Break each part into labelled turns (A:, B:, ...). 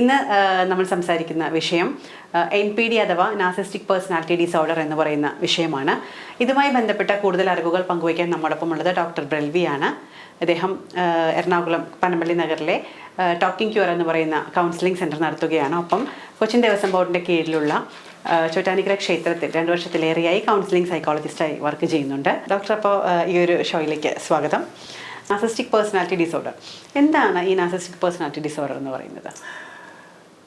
A: ഇന്ന് നമ്മൾ സംസാരിക്കുന്ന വിഷയം എൻ പി ഡി അഥവാ നാസിസ്റ്റിക് പേഴ്സണാലിറ്റി ഡിസോർഡർ എന്ന് പറയുന്ന വിഷയമാണ്. ഇതുമായി ബന്ധപ്പെട്ട കൂടുതൽ അറിവുകൾ പങ്കുവയ്ക്കാൻ നമ്മോടൊപ്പം ഉള്ളത് ഡോക്ടർ ബ്രൽവിയാണ്. അദ്ദേഹം എറണാകുളം പനമ്പള്ളി നഗറിലെ ടോക്കിംഗ് ക്യൂർ എന്ന് പറയുന്ന കൗൺസിലിംഗ് സെന്റർ നടത്തുകയാണ്. ഒപ്പം കൊച്ചിൻ ദേവസ്വം ബോർഡിന്റെ കീഴിലുള്ള ചോറ്റാനിക്കര ക്ഷേത്രത്തിൽ രണ്ട് വർഷത്തിലേറെയായി കൗൺസിലിംഗ് സൈക്കോളജിസ്റ്റായി വർക്ക് ചെയ്യുന്നുണ്ട്. ഡോക്ടർ അപ്പോൾ ഈ ഒരു ഷോയിലേക്ക് സ്വാഗതം. നാസിസ്റ്റിക് പേഴ്സണാലിറ്റി ഡിസോർഡർ എന്താണ് ഈ നാസിസ്റ്റിക് പേഴ്സണാലിറ്റി ഡിസോർഡർ എന്ന് പറയുന്നത്?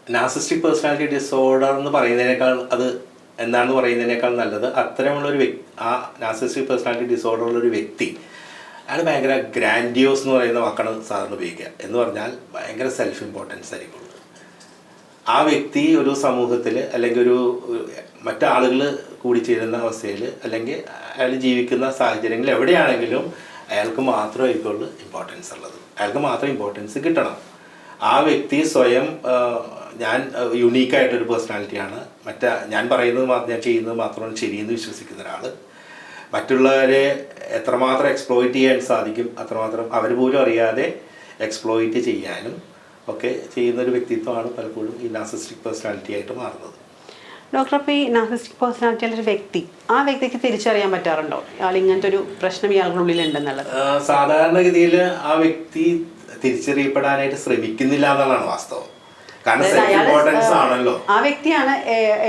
B: നാസിസ്റ്റിക് പേഴ്സണാലിറ്റി ഡിസോർഡർ എന്ന് പറയുന്നതിനേക്കാൾ അത് എന്താണെന്ന് പറയുന്നതിനേക്കാൾ നല്ലത് അത്തരമുള്ള ഒരു വ്യക്തി ആ നാസിസ്റ്റിക് പേഴ്സണാലിറ്റി ഡിസോർഡർ ഉള്ള ഒരു വ്യക്തി അയാൾ ഭയങ്കര ഗ്രാൻഡിയോസ് എന്ന് പറയുന്ന വാക്കാണ് സാധാരണ ഉപയോഗിക്കുക. എന്ന് പറഞ്ഞാൽ ഭയങ്കര സെൽഫ് ഇമ്പോർട്ടൻസ് ആയിരിക്കും. ആ വ്യക്തി ഒരു സമൂഹത്തിൽ അല്ലെങ്കിൽ ഒരു മറ്റാളുകൾ കൂടിച്ചേരുന്ന അവസ്ഥയിൽ അല്ലെങ്കിൽ അയാൾ ജീവിക്കുന്ന സാഹചര്യങ്ങളിൽ എവിടെയാണെങ്കിലും അയാൾക്ക് മാത്രമായിരിക്കുള്ളൂ ഇമ്പോർട്ടൻസ് ഉള്ളത്. അയാൾക്ക് മാത്രം ഇമ്പോർട്ടൻസ് കിട്ടണം. ആ വ്യക്തി സ്വയം ഞാൻ യുണീക്കായിട്ടൊരു പേഴ്സണാലിറ്റിയാണ് മറ്റേ ഞാൻ പറയുന്നത് മാത്രം ഞാൻ ചെയ്യുന്നത് മാത്രമാണ് ശരിയെന്ന് വിശ്വസിക്കുന്ന ഒരാൾ മറ്റുള്ളവരെ എത്രമാത്രം എക്സ്പ്ലോയിറ്റ് ചെയ്യാൻ സാധിക്കും അത്രമാത്രം അവർ പോലും അറിയാതെ എക്സ്പ്ലോയിറ്റ് ചെയ്യാനും ഒക്കെ ചെയ്യുന്ന ഒരു വ്യക്തിത്വമാണ് പലപ്പോഴും ഈ നാസിസ്റ്റിക് പേഴ്സണാലിറ്റി ആയിട്ട് മാറുന്നത്.
A: ഡോക്ടർ അപ്പോൾ ഈ നാസിസ്റ്റിക് പേഴ്സണാലിറ്റി ഉള്ള ഒരു വ്യക്തി ആ വ്യക്തിക്ക് തിരിച്ചറിയാൻ പറ്റാറുണ്ടോ? ആൾ ഇങ്ങനത്തെ ഒരു പ്രശ്നം ഇയാളുടെ
B: ഉള്ളിലുണ്ടെന്നുള്ളത്? സാധാരണഗതിയിൽ ആ വ്യക്തി തിരിച്ചറിയപ്പെടാനായിട്ട് ശ്രമിക്കുന്നില്ല എന്നുള്ളതാണ് വാസ്തവം. ആണല്ലോ.
A: ആ വ്യക്തിയാണ്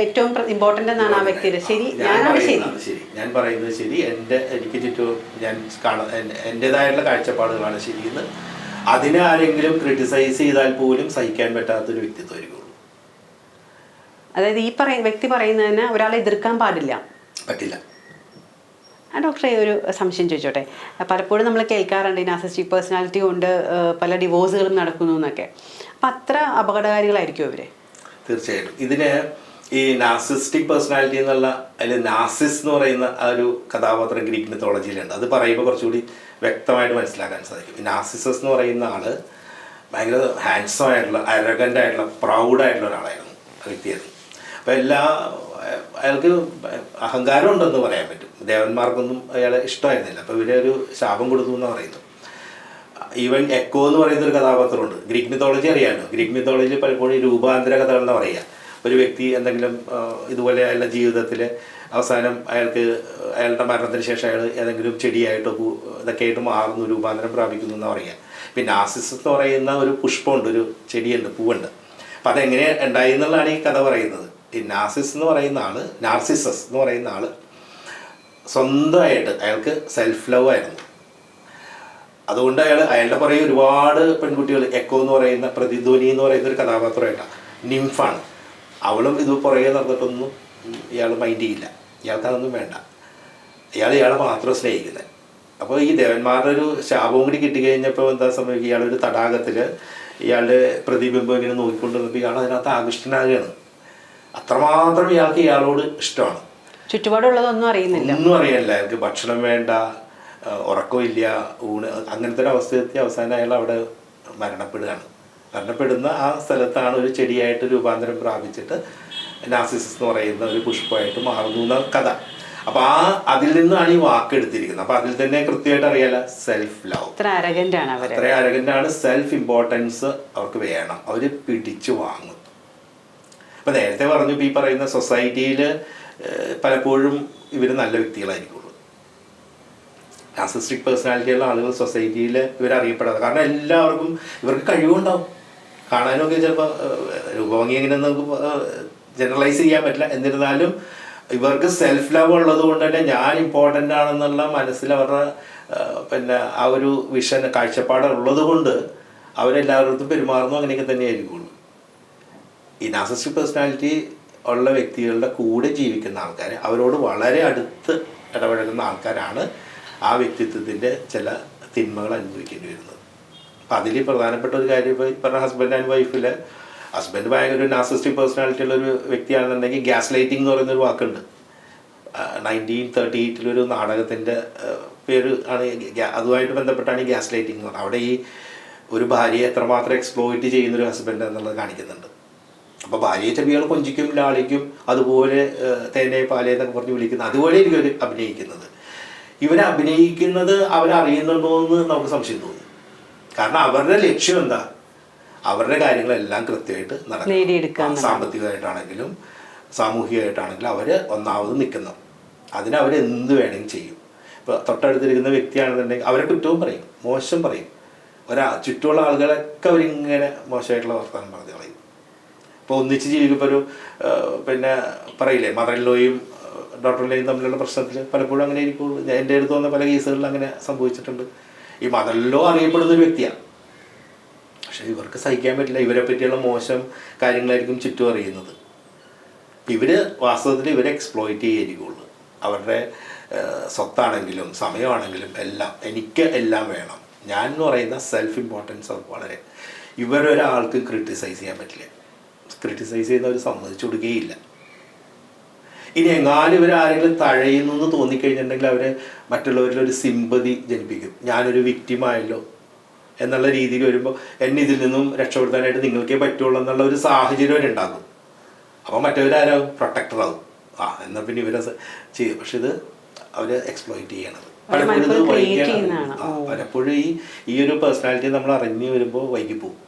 A: ഏറ്റവും ഇമ്പോർട്ടന്റ് എന്നാണ് ആ വ്യക്തിയുടെ. ശരി ഞാനാണ് ശരി.
B: ഞാൻ പറയുന്നത് ശരി. എന്റെ എനിക്ക് ചുറ്റും ഞാൻ കാണ കാഴ്ചപ്പാടുകളാണ് ശരിയെന്ന്. അതിനെ ആരെങ്കിലും ക്രിട്ടിസൈസ് ചെയ്താൽ പോലും സഹിക്കാൻ പറ്റാത്തൊരു വ്യക്തിത്വമായിരിക്കുള്ളൂ
A: അതായത് ഈ പറയ വ്യക്തി പറയുന്നതിന് ഒരാളെ എതിർക്കാൻ പാടില്ല.
B: പറ്റില്ല.
A: ഡോക്ടറെ ഒരു സംശയം ചോദിച്ചോട്ടെ? പലപ്പോഴും നമ്മൾ കേൾക്കാറുണ്ട് നാസിസ്റ്റിക് പേഴ്സണാലിറ്റി കൊണ്ട് പല ഡിവോഴ്സുകളും നടക്കുന്നു എന്നൊക്കെ. അപ്പം അത്ര അപകടകാരികളായിരിക്കും അവർ
B: തീർച്ചയായിട്ടും. ഇതിന് ഈ നാസിസ്റ്റിക് പേഴ്സണാലിറ്റി എന്നുള്ള അതിൽ നാസിസ് എന്ന് പറയുന്ന ആ ഒരു കഥാപാത്രം ഗ്രീക്ക് മിത്തോളജിയിലുണ്ട്. അത് പറയുമ്പോൾ കുറച്ചുകൂടി വ്യക്തമായിട്ട് മനസ്സിലാക്കാൻ സാധിക്കും. നാസിസസ് എന്ന് പറയുന്ന ആൾ ഭയങ്കര ഹാൻഡ്സം ആയിട്ടുള്ള അരഗന്റ് ആയിട്ടുള്ള പ്രൗഡ് ആയിട്ടുള്ള ഒരാളായിരുന്നു വ്യക്തിയായിരുന്നു. അപ്പോൾ എല്ലാ അയാൾക്ക് അഹങ്കാരം ഉണ്ടെന്ന് പറയാൻ പറ്റും. ദേവന്മാർക്കൊന്നും അയാളെ ഇഷ്ടമായിരുന്നില്ല. അപ്പോൾ ഇവരെ ഒരു ശാപം കൊടുത്തു എന്ന് പറയുന്നു. ഈവൻ എക്കോ എന്ന് പറയുന്ന ഒരു കഥാപാത്രമുണ്ട്. ഗ്രീക്ക് മിത്തോളജി അറിയാമല്ലോ ഗ്രീക്ക് മിത്തോളജി പലപ്പോഴും രൂപാന്തര കഥകൾ എന്ന് പറയുക. ഒരു വ്യക്തി എന്തെങ്കിലും ഇതുപോലെ അയാളുടെ ജീവിതത്തിൽ അവസാനം അയാൾക്ക് അയാളുടെ മരണത്തിന് ശേഷം അയാൾ ഏതെങ്കിലും ചെടിയായിട്ടോ ഇതൊക്കെ ആയിട്ട് മാറുന്നു രൂപാന്തരം പ്രാപിക്കുന്നു എന്ന് പറയുക. പിന്നെ ആസിസ് എന്ന് പറയുന്ന ഒരു പുഷ്പമുണ്ട് ഒരു ചെടിയുണ്ട് പൂവുണ്ട്. അപ്പം അതെങ്ങനെ ഉണ്ടായി എന്നുള്ളതാണ് ഈ കഥ പറയുന്നത്. ഈ നാസിസ് എന്ന് പറയുന്ന ആൾ നാർസിസസ് എന്ന് പറയുന്ന ആൾ സ്വന്തമായിട്ട് അയാൾക്ക് സെൽഫ് ലവ് ആയിരുന്നു. അതുകൊണ്ട് അയാൾ അയാളുടെ പുറകെ ഒരുപാട് പെൺകുട്ടികൾ എക്കോ എന്ന് പറയുന്ന പ്രതിധ്വനി എന്ന് പറയുന്ന ഒരു കഥാപാത്രമായിട്ടാണ് നിംഫാണ് അവളും ഇത് പുറകെ നടന്നിട്ടൊന്നും ഇയാൾ മൈൻഡ് ചെയ്യില്ല. ഇയാൾക്ക് അതൊന്നും വേണ്ട. ഇയാൾ ഇയാളെ മാത്രം സ്നേഹിക്കുന്നത് അപ്പോൾ ഈ ദേവന്മാരുടെ ഒരു ശാപവും കൂടി കിട്ടിക്കഴിഞ്ഞപ്പോൾ എന്താ സംഭവിക്കുക? ഇയാളൊരു തടാകത്തിൽ ഇയാളുടെ പ്രതിബിംബം ഇങ്ങനെ നോക്കിക്കൊണ്ട് നിന്നപ്പോൾ ഇയാൾ അതിനകത്ത് ആകൃഷ്ടനാകുകയാണ്. അത്രമാത്രം ഇയാൾക്ക് ഇയാളോട് ഇഷ്ടമാണ്.
A: ചുറ്റുപാടുള്ളതൊന്നും അറിയുന്നില്ല.
B: ഒന്നും അറിയില്ല. എനിക്ക് ഭക്ഷണം വേണ്ട ഉറക്കമില്ല ഊണ് അങ്ങനത്തെ ഒരു അവസ്ഥയെത്തി അവസാനം അയാൾ അവിടെ മരണപ്പെടുകയാണ്. മരണപ്പെടുന്ന ആ സ്ഥലത്താണ് ഒരു ചെടിയായിട്ട് രൂപാന്തരം പ്രാപിച്ചിട്ട് നാസിസസ് എന്ന് പറയുന്ന ഒരു പുഷ്പമായിട്ട് മാറുന്നു എന്ന കഥ. അപ്പൊ ആ അതിൽ നിന്നാണ് ഈ വാക്ക് എടുത്തിരിക്കുന്നത്. അപ്പോൾ അതിൽ തന്നെ കൃത്യമായിട്ട് അറിയാല സെൽഫ് ലവ്
A: അത്ര
B: അരകന്റാണ് സെൽഫ് ഇമ്പോർട്ടൻസ് അവർക്ക് വേണം. അവർ പിടിച്ചു വാങ്ങും. ഇപ്പം നേരത്തെ പറഞ്ഞു ഈ പറയുന്ന സൊസൈറ്റിയിൽ പലപ്പോഴും ഇവർ നല്ല വ്യക്തികളായിരിക്കുള്ളൂ. നാസിസ്റ്റിക് പേഴ്സണാലിറ്റിയുള്ള ആളുകൾ സൊസൈറ്റിയിൽ ഇവർ അറിയപ്പെടാതെ കാരണം എല്ലാവർക്കും ഇവർക്ക് കഴിവുണ്ടാവും. കാണാനൊക്കെ ചിലപ്പോൾ രൂപഭംഗി എങ്ങനെ നമുക്ക് ജനറലൈസ് ചെയ്യാൻ പറ്റില്ല. എന്നിരുന്നാലും ഇവർക്ക് സെൽഫ് ലവ് ഉള്ളത് കൊണ്ട് തന്നെ ഞാൻ ഇമ്പോർട്ടന്റ് ആണെന്നുള്ള മനസ്സിൽ അവരുടെ പിന്നെ ആ ഒരു വിഷൻ കാഴ്ചപ്പാട് ഉള്ളത് കൊണ്ട് അവരെല്ലാവരുടെ പെരുമാറുന്നു അങ്ങനെയൊക്കെ തന്നെയായിരിക്കും ഈ നാസിസ്റ്റിക് പേഴ്സണാലിറ്റി ഉള്ള വ്യക്തികളുടെ കൂടെ ജീവിക്കുന്ന ആൾക്കാർ അവരോട് വളരെ അടുത്ത് ഇടപഴകുന്ന ആൾക്കാരാണ് ആ വ്യക്തിത്വത്തിന്റെ ചില തിന്മകൾ അനുഭവിക്കേണ്ടി വരുന്നത്. അപ്പം അതിൽ പ്രധാനപ്പെട്ട ഒരു കാര്യം ഇപ്പോൾ പറഞ്ഞ ഹസ്ബൻഡ് ആൻഡ് വൈഫിൽ ഹസ്ബൻഡ് ഭയങ്കര ഒരു നാസസ്റ്റിക് പേഴ്സണാലിറ്റി ഉള്ള ഒരു വ്യക്തിയാണെന്നുണ്ടെങ്കിൽ ഗ്യാസ് ലൈറ്റിംഗ് എന്ന് പറയുന്നൊരു വാക്കുണ്ട്. നയന്റീൻ തേർട്ടി എയ്റ്റിലൊരു നാടകത്തിന്റെ പേര് ആണ് അതുമായിട്ട് ബന്ധപ്പെട്ടാണ് ഈ ഗ്യാസ് ലൈറ്റിംഗ് എന്ന് പറയുന്നത് അവിടെ ഈ ഒരു ഭാര്യയെ എത്രമാത്രം എക്സ്പ്ലോയിറ്റ് ചെയ്യുന്നൊരു ഹസ്ബൻഡ് എന്നുള്ളത് കാണിക്കുന്നുണ്ട്. അപ്പോൾ ഭാര്യയെ ചെവികൾ കൊഞ്ചിക്കും ലാളിക്കും അതുപോലെ തേനെ പാലേ എന്നൊക്കെ പറഞ്ഞ് വിളിക്കുന്നത് അതുപോലെ ഇവർ അവർ അഭിനയിക്കുന്നത്. ഇവരെ അഭിനയിക്കുന്നത് അവരറിയുന്നുണ്ടോ എന്ന് നമുക്ക് സംശയം തോന്നും. കാരണം അവരുടെ ലക്ഷ്യം എന്താ? അവരുടെ കാര്യങ്ങളെല്ലാം കൃത്യമായിട്ട് നടക്കും. സാമ്പത്തികമായിട്ടാണെങ്കിലും സാമൂഹികമായിട്ടാണെങ്കിലും അവർ ഒന്നാമത് നിൽക്കുന്നു അതിന് അവർ എന്ത് വേണമെങ്കിലും ചെയ്യും. ഇപ്പോൾ തൊട്ടടുത്തിരിക്കുന്ന വ്യക്തിയാണെന്നുണ്ടെങ്കിൽ അവരെ കുറ്റവും പറയും മോശം പറയും. ഒരാ ചുറ്റുമുള്ള ആളുകളൊക്കെ അവരിങ്ങനെ മോശമായിട്ടുള്ള വർത്തമാനം പറഞ്ഞു കളയും. ഇപ്പോൾ ഒന്നിച്ച് ജീവിക്കുമ്പോൾ ഒരു പിന്നെ പറയില്ലേ മദറിലോയും ഡോക്ടറിലെയും തമ്മിലുള്ള പ്രശ്നത്തിൽ പലപ്പോഴും അങ്ങനെ ഇരിക്കുള്ളൂ. എന്റെ അടുത്ത് വന്ന പല കേസുകളിൽ അങ്ങനെ സംഭവിച്ചിട്ടുണ്ട്. ഈ മദറിലോ അറിയപ്പെടുന്ന ഒരു വ്യക്തിയാണ് പക്ഷേ ഇവർക്ക് സഹിക്കാൻ പറ്റില്ല. ഇവരെ പറ്റിയുള്ള മോശം കാര്യങ്ങളായിരിക്കും ചുറ്റും അറിയുന്നത്. ഇവർ വാസ്തവത്തിൽ ഇവരെ എക്സ്പ്ലോയിറ്റ് ചെയ്യായിരിക്കുള്ളൂ അവരുടെ സ്വത്താണെങ്കിലും സമയമാണെങ്കിലും എല്ലാം എനിക്ക് എല്ലാം വേണം. ഞാൻ എന്ന് പറയുന്ന സെൽഫ് ഇമ്പോർട്ടൻസ് വളരെ. ഇവരൊരാൾക്ക് ക്രിട്ടിസൈസ് ചെയ്യാൻ പറ്റില്ല. ക്രിട്ടിസൈസ് ചെയ്യുന്നവർ സമ്മതിച്ചു കൊടുക്കുകയില്ല. ഇനി എങ്ങാനും ഇവർ ആരെങ്കിലും തഴയുന്നു എന്ന് തോന്നിക്കഴിഞ്ഞിട്ടുണ്ടെങ്കിൽ അവർ മറ്റുള്ളവരിൽ ഒരു സിമ്പതി ജനിപ്പിക്കും. ഞാനൊരു വിക്റ്റിമായല്ലോ എന്നുള്ള രീതിയിൽ വരുമ്പോൾ എന്നെ ഇതിൽ നിന്നും രക്ഷപ്പെടുത്താനായിട്ട് നിങ്ങൾക്കേ പറ്റുള്ളൂ എന്നുള്ള ഒരു സാഹചര്യം അവരുണ്ടാകും അപ്പോൾ മറ്റവരാരാകും പ്രൊട്ടക്ടറാകും ആ എന്നാൽ പിന്നെ ഇവരെ ചെയ്യും. പക്ഷെ ഇത് അവർ എക്സ്പ്ലോയിറ്റ് ചെയ്യണത്.
A: അവർ
B: പലപ്പോഴും ഇത് വൈകിയാണ്. പലപ്പോഴും ഈ ഈ ഒരു പേഴ്സണാലിറ്റി നമ്മൾ അറിഞ്ഞു വരുമ്പോൾ വൈകിപ്പോവും.